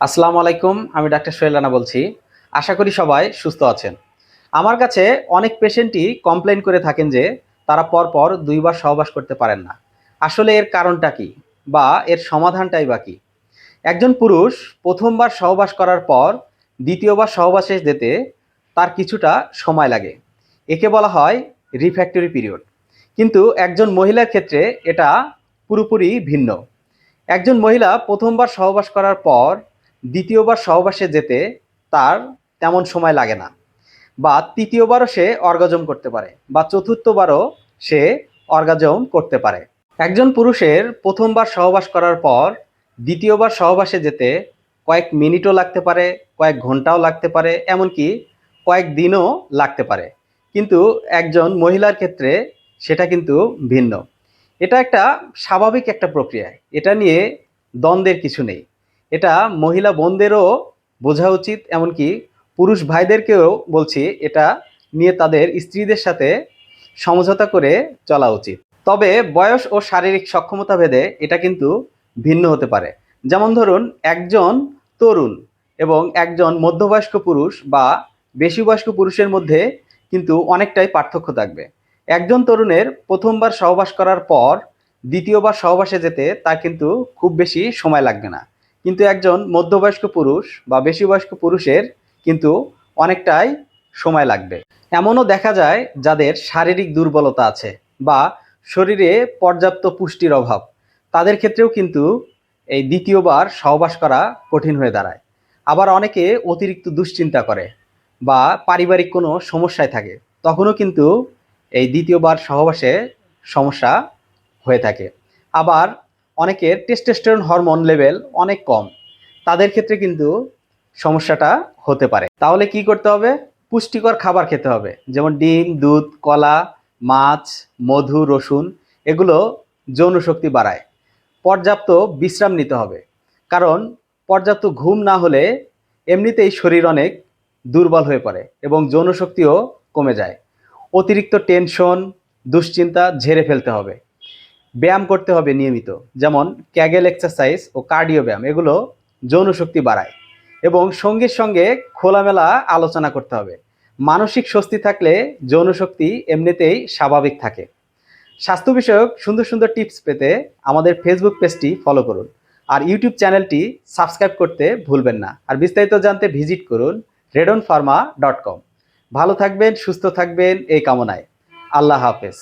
আসসালামু আলাইকুম, আমি ডাক্তার সোহেল রানা বলছি। আশা করি সবাই সুস্থ আছেন। আমার কাছে অনেক পেশেন্টই কমপ্লেন করে থাকেন যে তারা পরপর দুইবার সহবাস করতে পারেন না। আসলে এর কারণটা কি বা এর সমাধানটাই বা কি? একজন পুরুষ প্রথমবার সহবাস করার পর দ্বিতীয়বার সহবাসে যেতে তার কিছুটা সময় লাগে। একে বলা হয় রিফ্যাক্টরি পিরিয়ড কিন্তু একজন মহিলার ক্ষেত্রে এটা পুরোপুরি ভিন্ন। একজন মহিলা প্রথমবার সহবাস করার পর দ্বিতীয়বার সহবাসে যেতে তার তেমন সময় লাগে না বা তৃতীয়বারও সে অর্গাজম করতে পারে বা চতুর্থবারও সে অর্গাজম করতে পারে। একজন পুরুষের প্রথমবার সহবাস করার পর দ্বিতীয়বার সহবাসে যেতে কয়েক মিনিটও লাগতে পারে, কয়েক ঘন্টাও লাগতে পারে, এমনকি কয়েক দিনও লাগতে পারে। কিন্তু একজন মহিলার ক্ষেত্রে সেটা কিন্তু ভিন্ন। এটা একটা স্বাভাবিক একটা প্রক্রিয়া। এটা নিয়ে দ্বন্দ্বের কিছু নেই। এটা মহিলা বোনদেরও বোঝা উচিত, এমনকি পুরুষ ভাইদেরকেও বলছি এটা নিয়ে তাদের স্ত্রীদের সাথে সমঝোতা করে চলা উচিত। তবে বয়স ও শারীরিক সক্ষমতা ভেদে এটা কিন্তু ভিন্ন হতে পারে। যেমন ধরুন, একজন তরুণ এবং একজন মধ্যবয়স্ক পুরুষ বা বেশি বয়স্ক পুরুষের মধ্যে কিন্তু অনেকটাই পার্থক্য থাকবে। একজন তরুণের প্রথমবার সহবাস করার পর দ্বিতীয়বার সহবাসে যেতে তার কিন্তু খুব বেশি সময় লাগবে না। কিন্তু একজন মধ্যবয়স্ক পুরুষ বা বেশি বয়স্ক পুরুষের কিন্তু অনেকটাই সময় লাগবে। এমনও দেখা যায় যাদের শারীরিক দুর্বলতা আছে বা শরীরে পর্যাপ্ত পুষ্টির অভাব। তাদের ক্ষেত্রেও কিন্তু এই দ্বিতীয়বার সহবাস করা কঠিন হয়ে দাঁড়ায়। আবার অনেকে অতিরিক্ত দুশ্চিন্তা করে বা পারিবারিক কোনো সমস্যায় থাকে, তখনও কিন্তু এই দ্বিতীয়বার সহবাসে সমস্যা হয়ে থাকে। আবার অনেকের টেস্টোস্টেরন হরমোন লেভেল অনেক কম। তাদের ক্ষেত্রে কিন্তু সমস্যাটা হতে পারে। তাহলে কি করতে হবে? পুষ্টিকর খাবার খেতে হবে। যেমন ডিম, দুধ, কলা, মাছ, মধু, রসুন, এগুলো যৌন শক্তি বাড়ায়। পর্যাপ্ত বিশ্রাম নিতে হবে। কারণ পর্যাপ্ত ঘুম না হলে এমনিতেই শরীর অনেক দুর্বল হয়ে পড়ে এবং যৌন শক্তিও কমে যায়। অতিরিক্ত টেনশন দুশ্চিন্তা ঝেড়ে ফেলতে হবে। ব্যায়াম করতে হবে নিয়মিত। যেমন ক্যাগেল এক্সারসাইজ ও কার্ডিও ব্যায়াম, এগুলো যৌন শক্তি বাড়ায় এবং সঙ্গীর সঙ্গে খোলামেলা আলোচনা করতে হবে। মানসিক স্বস্তি থাকলে যৌন শক্তি এমনিতেই স্বাভাবিক থাকে। স্বাস্থ্য বিষয়ক সুন্দর সুন্দর টিপস পেতে আমাদের ফেসবুক পেজটি ফলো করুন। আর ইউটিউব চ্যানেলটি সাবস্ক্রাইব করতে ভুলবেন না। আর বিস্তারিত জানতে ভিজিট করুন রেডন ফার্মা ডট কম ভালো থাকবেন, সুস্থ থাকবেন, এই কামনায়। আল্লাহ হাফেজ।